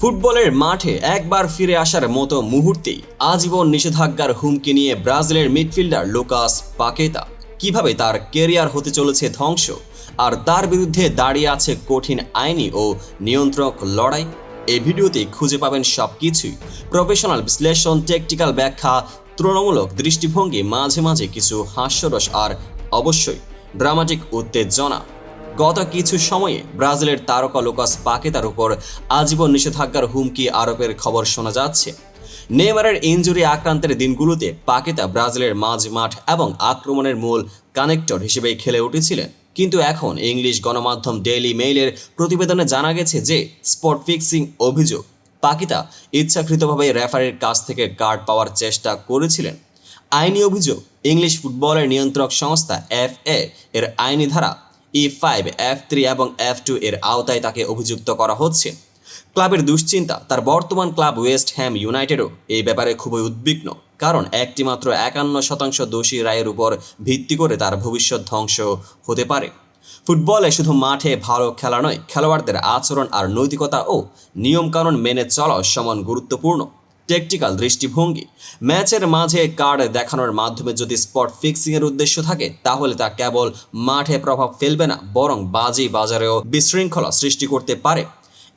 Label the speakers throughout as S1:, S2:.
S1: ফুটবলের মাঠে একবার ফিরে আসার মতো মুহূর্তেই আজীবন নিষেধাজ্ঞার হুমকি নিয়ে ব্রাজিলের মিডফিল্ডার লুকাস পাকেতা। কীভাবে তার কেরিয়ার হতে চলেছে ধ্বংস আর তার বিরুদ্ধে দাঁড়িয়ে আছে কঠিন আইনি ও নিয়ন্ত্রক লড়াই? এই ভিডিওতে খুঁজে পাবেন সব কিছুই প্রফেশনাল বিশ্লেষণ টেকটিক্যাল ব্যাখ্যা, তুলনামূলক দৃষ্টিভঙ্গি, মাঝে মাঝে কিছু হাস্যরস আর অবশ্যই ড্রামাটিক উত্তেজনা। গত কিছু সময়ে ব্রাজিলের তারকা লোকাস পাকেতার উপর আজীবন নিষেধাজ্ঞার হুমকি আরোপের খবর শোনা যাচ্ছে। নেইমারের ইনজুরি আক্রান্তের দিনগুলোতে পাকেতা ব্রাজিলের মাঝ মাঠ এবং আক্রমণের মূল কানেক্টর হিসেবে খেলে উঠেছিলেন। কিন্তু এখন ইংলিশ গণমাধ্যম ডেইলি মেইলের প্রতিবেদনে জানা গেছে যে স্পট ফিক্সিং অভিযোগ, পাকিতা ইচ্ছাকৃতভাবে রেফারির কাছ থেকে কার্ড পাওয়ার চেষ্টা করেছিলেন। আইনি অভিযোগ, ইংলিশ ফুটবলের নিয়ন্ত্রক সংস্থা এফ এ এর আইনি ধারা ই ফাইভ এফ থ্রি এবং এফ টু এর আওতায় তাকে অভিযুক্ত করা হচ্ছে। ক্লাবের দুশ্চিন্তা, তার বর্তমান ক্লাব ওয়েস্ট হ্যাম ইউনাইটেডও এই ব্যাপারে খুবই উদ্বিগ্ন, কারণ একটি মাত্র একান্ন শতাংশ দোষী রায়ের উপর ভিত্তি করে তার ভবিষ্যৎ ধ্বংস হতে পারে। ফুটবলে শুধু মাঠে ভালো খেলা নয়, খেলোয়াড়দের আচরণ আর নৈতিকতা ও নিয়মকানুন মেনে চলা সমান গুরুত্বপূর্ণ। টেকটিক্যাল দৃষ্টিভঙ্গি। ম্যাচের মাঝে কার্ড দেখানোর মাধ্যমে যদি স্পট ফিক্সিংয়ের উদ্দেশ্য থাকে, তাহলে তা কেবল মাঠে প্রভাব ফেলবে না, বরং বাজি বাজারেও বিশৃঙ্খলা সৃষ্টি করতে পারে।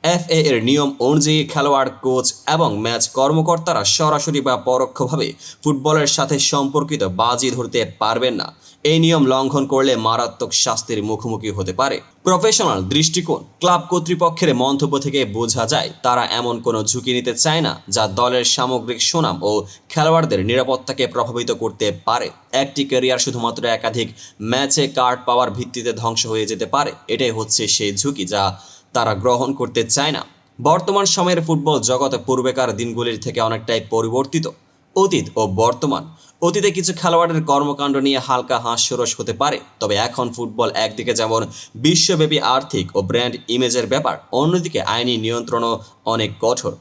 S1: এফএ এর নিয়ম অনুযায়ী খেলোয়াড় কোচ এবং ম্যাচ কর্মকর্তারা সরাসরি বা পরোক্ষভাবে ফুটবলের সাথে সম্পর্কিত বাজি ধরতে পারবেন না। এই নিয়ম লঙ্ঘন করলে মারাত্মক শাস্তির মুখোমুখি হতে পারে। প্রফেশনাল দৃষ্টিকোণ, ক্লাব কর্তৃপক্ষের মন্তব্য থেকে বোঝা যায়, তারা এমন কোনো ঝুঁকি নিতে চায় না যা দলের সামগ্রিক সুনাম ও খেলোয়াড়দের নিরাপত্তাকে প্রভাবিত করতে পারে। একটি ক্যারিয়ার শুধুমাত্র একাধিক ম্যাচে কার্ড পাওয়ার ভিত্তিতে ধ্বংস হয়ে যেতে পারে, এটাই হচ্ছে সেই ঝুঁকি যা তারা গ্রহণ করতে চায় না। বর্তমান সময়ের ফুটবল জগতে পূর্বেকার দিনগুলির থেকে অনেকটাই পরিবর্তিত। অতীত ও বর্তমান অতীতে কিছু খেলোয়াড়ের কর্মকাণ্ড নিয়ে হালকা হাস্যরস হতে পারে, তবে এখন ফুটবল একদিকে যেমন বিশ্বব্যাপী আর্থিক ও ব্র্যান্ড ইমেজের ব্যাপার, অন্যদিকে আইনি নিয়ন্ত্রণও অনেক কঠোর।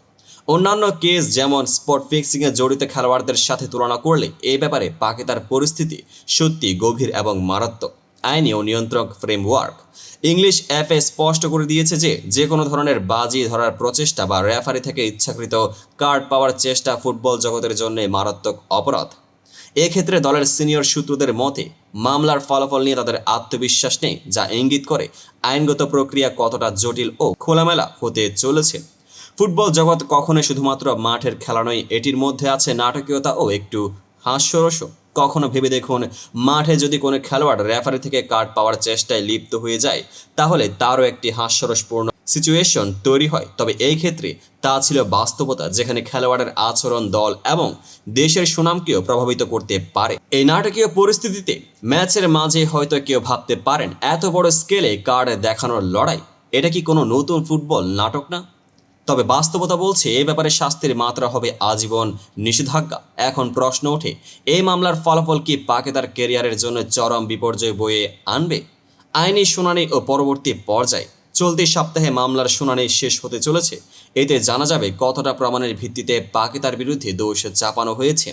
S1: অন্যান্য কেস যেমন স্পট ফিক্সিংয়ে জড়িত খেলোয়াড়দের সাথে তুলনা করলে এই ব্যাপারে পাকিস্তার পরিস্থিতি সত্যি গভীর এবং মারাত্মক। আইনি ও নিয়ন্ত্রক ফ্রেমওয়ার্ক। ইংলিশ অ্যাপে স্পষ্ট করে দিয়েছে যে যে কোনো ধরনের বাজি ধরার প্রচেষ্টা বা রেফারি থেকে ইচ্ছাকৃত কার্ড পাওয়ার চেষ্টা ফুটবল জগতের জন্য মারাত্মক অপরাধ। এক্ষেত্রে দলের সিনিয়র সূত্রদের মতে মামলার ফলাফল নিয়ে তাদের আত্মবিশ্বাস নেই, যা ইঙ্গিত করে আইনগত প্রক্রিয়া কতটা জটিল ও খোলামেলা হতে চলেছে। ফুটবল জগৎ কখনোই শুধুমাত্র মাঠের খেলা নয়, এটির মধ্যে আছে নাটকীয়তা ও একটু হাস্যরসও। কখনো ভেবে দেখুন, মাঠে যদি কোনো খেলোয়াড় রেফারি থেকে কার্ড পাওয়ার চেষ্টায় লিপ্ত হয়ে যায়, তাহলে তারও একটি হাস্যরসপূর্ণ সিচুয়েশন তৈরি হয়। তবে এই ক্ষেত্রে তা ছিল বাস্তবতা যেখানে খেলোয়াড়ের আচরণ, দল এবং দেশের সুনামকেও প্রভাবিত করতে পারে। এই নাটকীয় পরিস্থিতিতে ম্যাচের মাঝে হয়তো কেউ ভাবতে পারেন, এত বড় স্কেলে কার্ড দেখানোর লড়াই, এটা কি কোনো নতুন ফুটবল নাটক না? তবে বাস্তবতা বলছে, এ ব্যাপারে শাস্তির মাত্রা হবে আজীবন নিষেধাজ্ঞা। এখন প্রশ্ন ওঠে, এই মামলার ফলাফল কি পাকে তার কেরিয়ারের জন্য চরম বিপর্যয় বয়ে আনবে? আইনি শুনানি ও পরবর্তী পর্যায়ে চলতি সপ্তাহে মামলার শুনানি শেষ হতে চলেছে। এতে জানা যাবে কতটা প্রমাণের ভিত্তিতে পাকে তার বিরুদ্ধে দোষ চাপানো হয়েছে।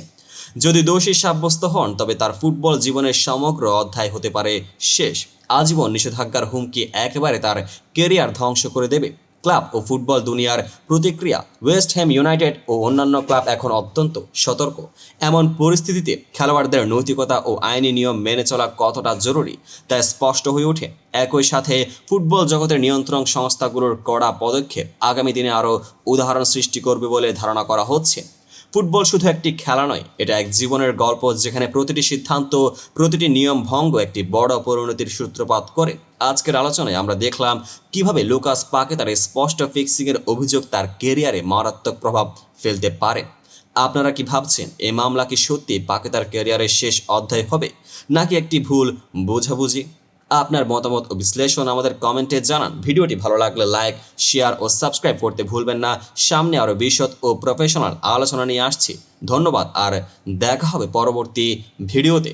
S1: যদি দোষী সাব্যস্ত হন, তবে তার ফুটবল জীবনের সমগ্র অধ্যায় হতে পারে শেষ। আজীবন নিষেধাজ্ঞার হুমকি একেবারে তার কেরিয়ার ধ্বংস করে দেবে। ক্লাব ও ফুটবল দুনিয়ার প্রতিক্রিয়া ওয়েস্ট হ্যাম ইউনাইটেড ও অন্যান্য ক্লাব এখন অত্যন্ত সতর্ক। এমন পরিস্থিতিতে খেলোয়াড়দের নৈতিকতা ও আইনি নিয়ম মেনে চলা কতটা জরুরি তা স্পষ্ট হয়ে ওঠে। একই সাথে ফুটবল জগতের নিয়ন্ত্রণ সংস্থাগুলোর কড়া পদক্ষেপ আগামী দিনে আরও উদাহরণ সৃষ্টি করবে বলে ধারণা করা হচ্ছে। ফুটবল শুধু একটি খেলা নয়, এটা এক জীবনের গল্প যেখানে প্রতিটি সিদ্ধান্ত, প্রতিটি নিয়ম ভঙ্গ একটি বড় পরিণতির সূত্রপাত করে। আজকের আলোচনায় আমরা দেখলাম কীভাবে লুকাস পাকে তার স্পষ্ট ফিক্সিংয়ের অভিযোগ তার কেরিয়ারে মারাত্মক প্রভাব ফেলতে পারে। আপনারা কি ভাবছেন, এই মামলা কি সত্যি পাকে তার ক্যারিয়ারের শেষ অধ্যায় হবে, নাকি একটি ভুল বোঝাবুঝি? আপনার মতামত ও বিশ্লেষণ আমাদের কমেন্টে জানান। ভিডিওটি ভালো লাগলে লাইক শেয়ার ও সাবস্ক্রাইব করতে ভুলবেন না। সামনে আরও বিশদ ও প্রফেশনাল আলোচনা নিয়ে আসছি। ধন্যবাদ, আর দেখা হবে পরবর্তী ভিডিওতে।